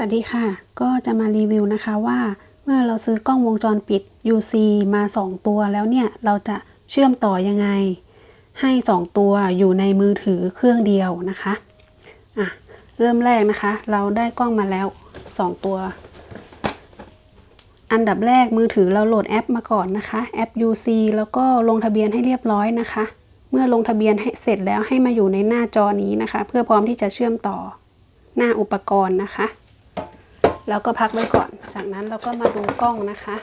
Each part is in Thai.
สวัสดีค่ะ ก็จะมารีวิวนะคะว่าเมื่อเราซื้อกล้องวงจรปิด UC มา 2 ตัวแล้วเนี่ย เราจะเชื่อมต่อยังไง ให้ 2 ตัวอยู่ในมือถือเครื่องเดียวนะคะอะเริ่มแรกนะคะ เราได้กล้องมาแล้ว 2 ตัว อันดับแรกมือถือเราโหลดแอปมาก่อนนะคะแอป UC แล้วก็ลงทะเบียนให้เรียบร้อยนะคะ เมื่อลงทะเบียนให้เสร็จแล้วให้มาอยู่ในหน้าจอนี้นะคะ เพื่อพร้อมที่จะเชื่อมต่อหน้าอุปกรณ์นะคะ แล้วก็พักไว้ก่อน จากนั้นเราก็มาดูกล้องนะคะ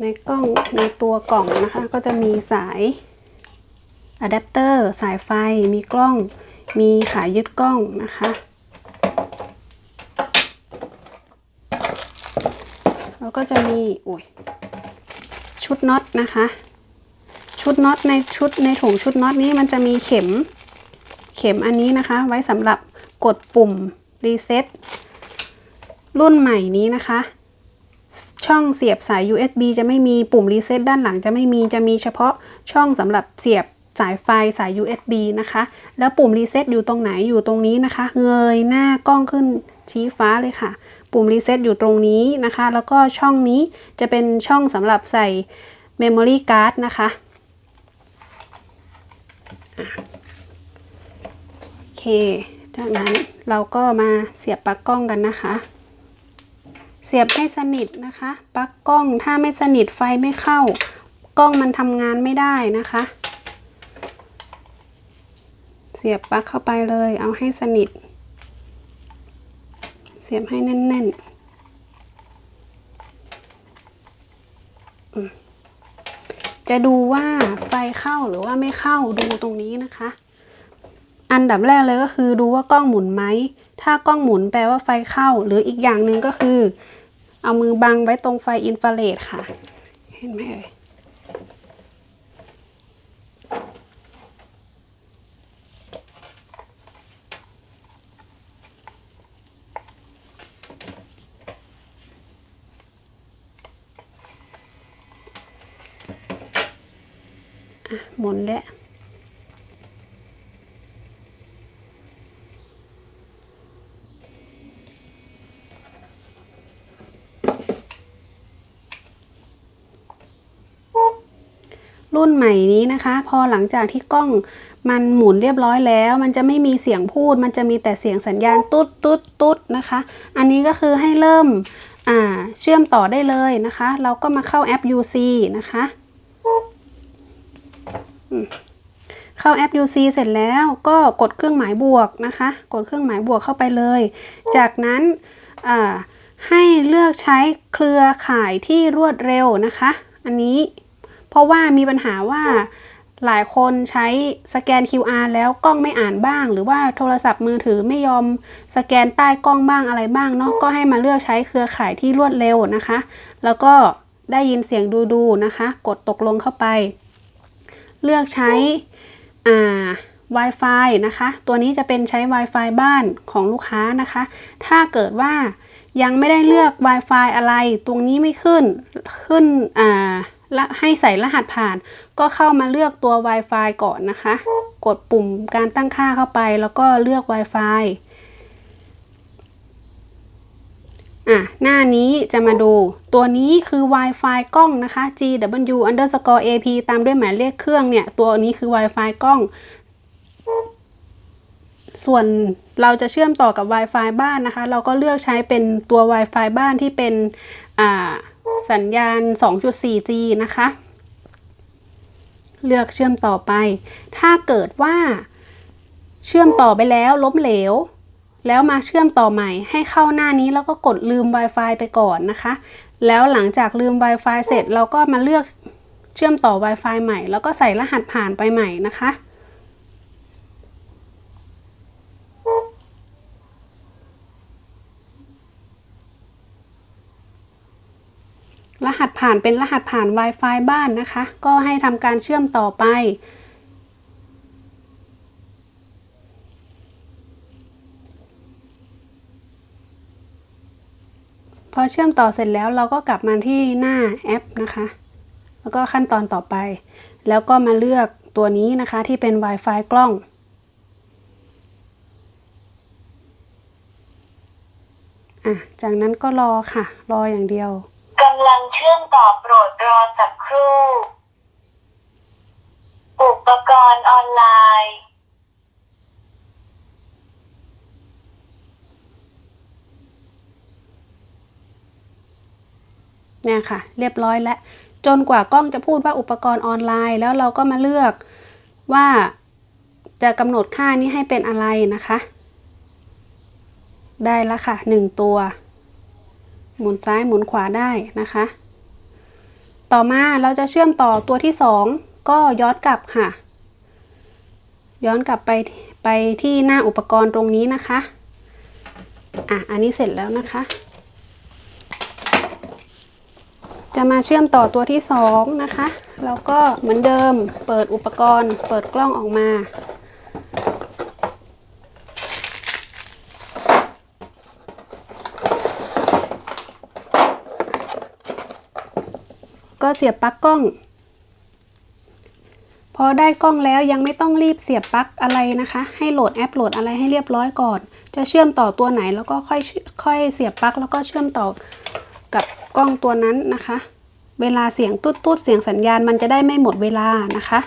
ในกล้องในตัวกล่องนะคะก็จะมีสายอะแดปเตอร์สายไฟมีกล้อง มีขายึดกล้องนะคะ แล้วก็จะมีอุ้ย ชุดน็อตนะคะ ชุดน็อตในชุดในถุงชุดน็อตนี้มันจะมีเข็มเข็มอันนี้นะคะ ไว้สำหรับกดปุ่มรีเซ็ตรุ่นใหม่นี้นะคะ ช่องเสียบสาย USB จะไม่มีปุ่มรีเซ็ตด้านหลังจะไม่มีจะมีเฉพาะช่องสำหรับเสียบสายไฟสาย USB นะคะ แล้วปุ่มรีเซ็ตอยู่ตรงไหนอยู่ตรงนี้นะคะ เงยหน้ากล้องขึ้นชี้ฟ้าเลยค่ะ ปุ่มรีเซ็ตอยู่ตรงนี้นะคะ แล้วก็ช่องนี้จะเป็นช่องสำหรับใส่ Memory Card นะคะโอ เค จากนั้นเราก็มาเสียบปลั๊กกล้องกันนะคะ เสียบให้สนิทนะคะ ปลั๊กกล้องถ้าไม่สนิทไฟไม่เข้า กล้องมันทำงานไม่ได้นะคะ เสียบปลั๊กเข้าไปเลย เอาให้สนิท เสียบให้แน่นๆจะดูว่าไฟเข้าหรือว่าไม่เข้าดูตรงนี้นะคะ อันดับแรกเลยก็คือดูว่ากล้องหมุนไหม ถ้ากล้องหมุนแปลว่าไฟเข้า หรืออีกอย่างหนึ่งก็คือ เอามือบังไว้ตรงไฟอินฟราเรดค่ะ เห็นไหมเอ่ยหมุนแล้ว รุ่นใหม่นี้นะคะ พอหลังจากที่กล้องมันหมุนเรียบร้อยแล้ว มันจะไม่มีเสียงพูด มันจะมีแต่เสียงสัญญาณตุ๊ดตุ๊ดตุ๊ดนะคะ อันนี้ก็คือให้เริ่มเชื่อมต่อได้เลยนะคะ เราก็มาเข้าแอป UC นะคะเข้าแอป UC เสร็จแล้วก็กดเครื่องหมายบวกนะคะ กดเครื่องหมายบวกเข้าไปเลย จากนั้นให้เลือกใช้เครือข่ายที่รวดเร็วนะคะ อันนี้ เพราะว่ามีปัญหาว่าหลายคนใช้สแกน QR แล้วกล้องไม่อ่านบ้าง หรือว่าโทรศัพท์มือถือไม่ยอมสแกนใต้กล้องบ้างอะไรบ้างเนาะก็ให้มาเลือกใช้เครือข่ายที่รวดเร็วนะคะ แล้วก็ได้ยินเสียงดูดูๆนะคะ กดตกลงเข้าไป เลือกใช้อ่า Wi-Fi นะคะ ตัวนี้จะเป็นใช้ Wi-Fi บ้านของลูกค้านะคะ ถ้าเกิดว่ายังไม่ได้เลือก Wi-Fi อะไร ตรงนี้ไม่ขึ้นขึ้นอ่า และให้ใส่รหัสผ่าน ก็เข้ามาเลือกตัว Wi-Fi ก่อนนะคะ กดปุ่มการตั้งค่าเข้าไป แล้วก็เลือก Wi-Fi อะ หน้านี้จะมาดูตัวนี้คือ Wi-Fi กล้องนะคะ GW underscore AP ตามด้วยหมายเลขเครื่องเนี่ย ตัวนี้คือ Wi-Fi กล้อง ส่วนเราจะเชื่อมต่อกับ Wi-Fi บ้านนะคะ เราก็เลือกใช้เป็นตัว Wi-Fi บ้านที่เป็น อ่า สัญญาณ 2.4G นะคะ เลือกเชื่อมต่อไป ถ้าเกิดว่า เชื่อมต่อไปแล้วล้มเหลว แล้วมาเชื่อมต่อใหม่ ให้เข้าหน้านี้แล้วก็กดลืม Wi-Fi ไปก่อนนะคะ แล้วหลังจากลืม Wi-Fi เสร็จเราก็มาเลือกเชื่อมต่อ Wi-Fi ใหม่ แล้วก็ใส่รหัสผ่านไปใหม่นะคะ รหัสผ่านเป็นรหัสผ่าน Wi-Fi บ้านนะคะ ก็ให้ทำการเชื่อมต่อไป พอเชื่อมต่อเสร็จแล้วเราก็กลับมาที่หน้าแอปนะคะ แล้วก็ขั้นตอนต่อไป แล้วก็มาเลือกตัวนี้นะคะที่เป็น Wi-Fi กล้องอะจากนั้นก็รอค่ะ รออย่างเดียวำลังเชื่อมต่อโปรดรอสักครู่ อุปกรณ์ออนไลน์ เนี่ยค่ะ เรียบร้อยแล้ว จนกว่ากล้องจะพูดว่าอุปกรณ์ออนไลน์ แล้วเราก็มาเลือกว่าจะกำหนดค่านี้ให้เป็นอะไรนะคะ ได้แล้วค่ะหนึ่งตัว หมุนซ้ายหมุนขวาได้นะคะ ต่อมาเราจะเชื่อมต่อตัวที่สองก็ย้อนกลับค่ะ ย้อนกลับไปไปที่หน้าอุปกรณ์ตรงนี้นะคะ อะ อันนี้เสร็จแล้วนะคะ จะมาเชื่อมต่อตัวที่สองนะคะเราก็เหมือนเดิมเปิดอุปกรณ์ เปิดกล้องออกมา ก็เสียบปลั๊กกล้อง พอได้กล้องแล้วยังไม่ต้องรีบเสียบปลั๊กอะไรนะคะ ให้โหลดแอปโหลดอะไรให้เรียบร้อยก่อน จะเชื่อมต่อตัวไหนแล้วก็ค่อยค่อยเสียบปลั๊กแล้วก็เชื่อมต่อกับกล้องตัวนั้นนะคะ เวลาเสียงตุ๊ดตุ๊ดเสียงสัญญาณมันจะได้ไม่หมดเวลานะคะ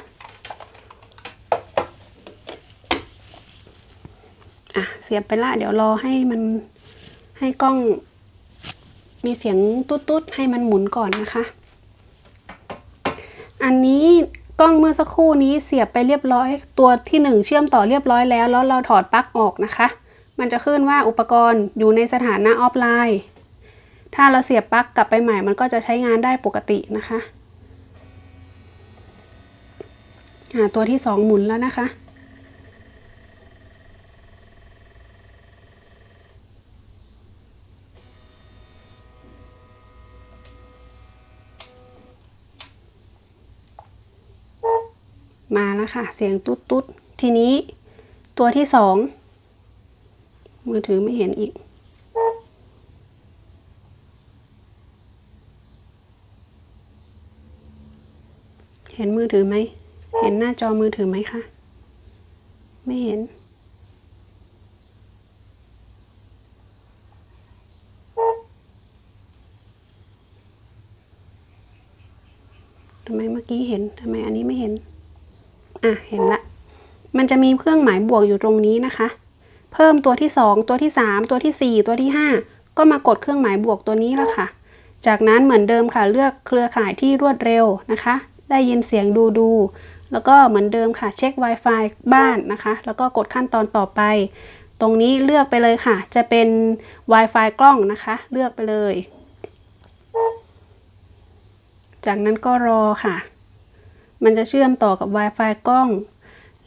อะเสียบไปละเดี๋ยวรอให้มันให้กล้องมีเสียงตุ๊ดตุ๊ดให้มันหมุนก่อนนะคะ อันนี้กล้องเมื่อสักครู่นี้เสียบไปเรียบร้อย ตัวที่หนึ่งเชื่อมต่อเรียบร้อยแล้ว แล้วเราถอดปลั๊กออกนะคะ มันจะขึ้นว่าอุปกรณ์อยู่ในสถานะออฟไลน์ ถ้าเราเสียบปลั๊กกลับไปใหม่ มันก็จะใช้งานได้ปกตินะคะตัวที่สองหมุนแล้วนะคะ มาแล้วค่ะ เสียงตุ๊ดตุ๊ดทีนี้ตัวที่สองมือถือไม่เห็นอีก เห็นมือถือไหม เห็นหน้าจอมือถือไหมคะ ไม่เห็นทำไมเมื่อกี้เห็นทำไมอันนี้ไม่เห็น อะเห็นละ มันจะมีเครื่องหมายบวกอยู่ตรงนี้นะคะ เพิ่มตัวที่ 2 ตัวที่ 3 ตัวที่ 4 ตัวที่ 5 ก็มากดเครื่องหมายบวกตัวนี้แล้วค่ะ จากนั้นเหมือนเดิมค่ะเลือกเครือข่ายที่รวดเร็วนะคะ ได้ยินเสียงดูดูแล้วก็เหมือนเดิมค่ะเช็ค Wi-Fi บ้านนะคะ แล้วก็กดขั้นตอนต่อไป ตรงนี้เลือกไปเลยค่ะ จะเป็น Wi-Fi กล้องนะคะ เลือกไปเลย จากนั้นก็รอค่ะ มันจะเชื่อมต่อกับ Wi-Fi กล้อง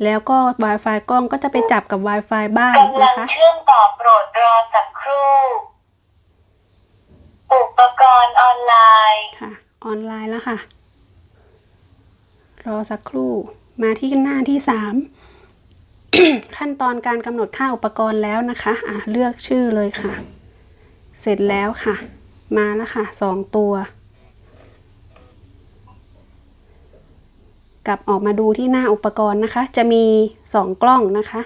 แล้วก็ Wi-Fi กล้องก็จะไปจับกับ Wi-Fi บ้านกำลันะงคะ เชื่อมต่อโปรดรอสักครู่ อุปกรณ์ออนไลน์ ค่ะ ออนไลน์แล้วค่ะ รอสักครู่ มาที่หน้าที่3ขั้นตอนการกำหนดค่าอุปกรณ์แล้วนะคะ อะ เลือกชื่อเลยค่ะ เสร็จแล้วค่ะ มาแล้วค่ะสองตัว กลับออกมาดูที่หน้าอุปกรณ์นะคะ จะมี 2 กล้องนะคะ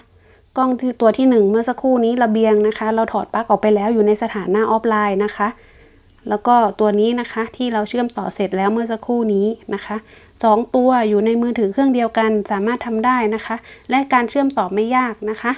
กล้องที่ตัวที่ 1 เมื่อสักครู่นี้ระเบียงนะคะ เราถอดปลั๊กออกไปแล้วอยู่ในสถานะออฟไลน์นะคะ แล้วก็ตัวนี้นะคะที่เราเชื่อมต่อเสร็จแล้วเมื่อสักครู่นี้นะคะสองตัวอยู่ในมือถือเครื่องเดียวกันสามารถทำได้นะคะ และการเชื่อมต่อไม่ยากนะคะ